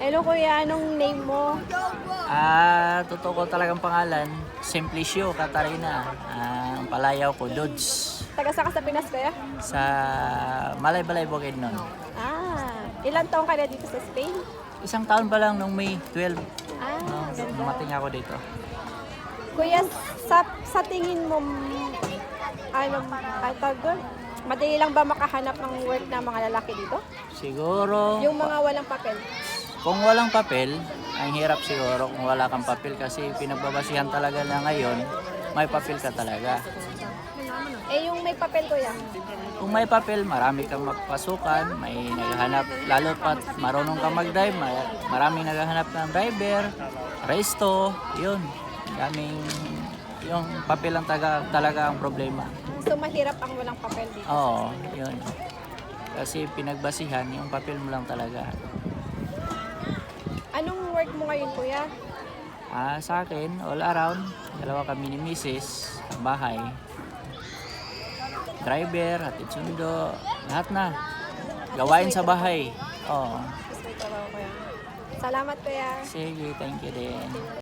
Hello kuya, anong name mo? Ah, totoo ko talagang pangalan, Simplicio Katarina. Ah, ang palayaw ko, Dudes. Taga sa ka sa Pinas kuya? Sa Malay-Balay, Bukidnon. Ah, ilang taong ka na dito sa Spain? Isang taon pa lang nung May 12, Ah, no, ganda. dumating ako dito. Kuya, sa, sa tingin mo, ano, ay tawag doon? Madali lang ba makahanap ng work na mga lalaki dito? Siguro, Yung mga walang papel. kung walang papel, ang hirap siguro kung wala kang papel kasi pinagbabasihan talaga na ngayon, may papel ka talaga. Eh, yung may papel kuya. Kung may papel, marami kang mapasukan, may naghahanap, lalo pat marunong kang mag-drive, ma- maraming naghahanap ng driver, resto, yun. Daming, yung papel lang taga, talaga ang problema. So, mahirap ang walang papel dito. Oo, yun. Kasi pinagbasihan, yung papel mo lang talaga. Anong work mo ngayon kuya? Ah, sa akin, all around, dalawa kami ni Mrs. bahay. Driver, hatid sundo, lahat na. Gawain sa bahay. Oo. Gusto ko trabaho kuya. Salamat kuya. Sige, thank you din.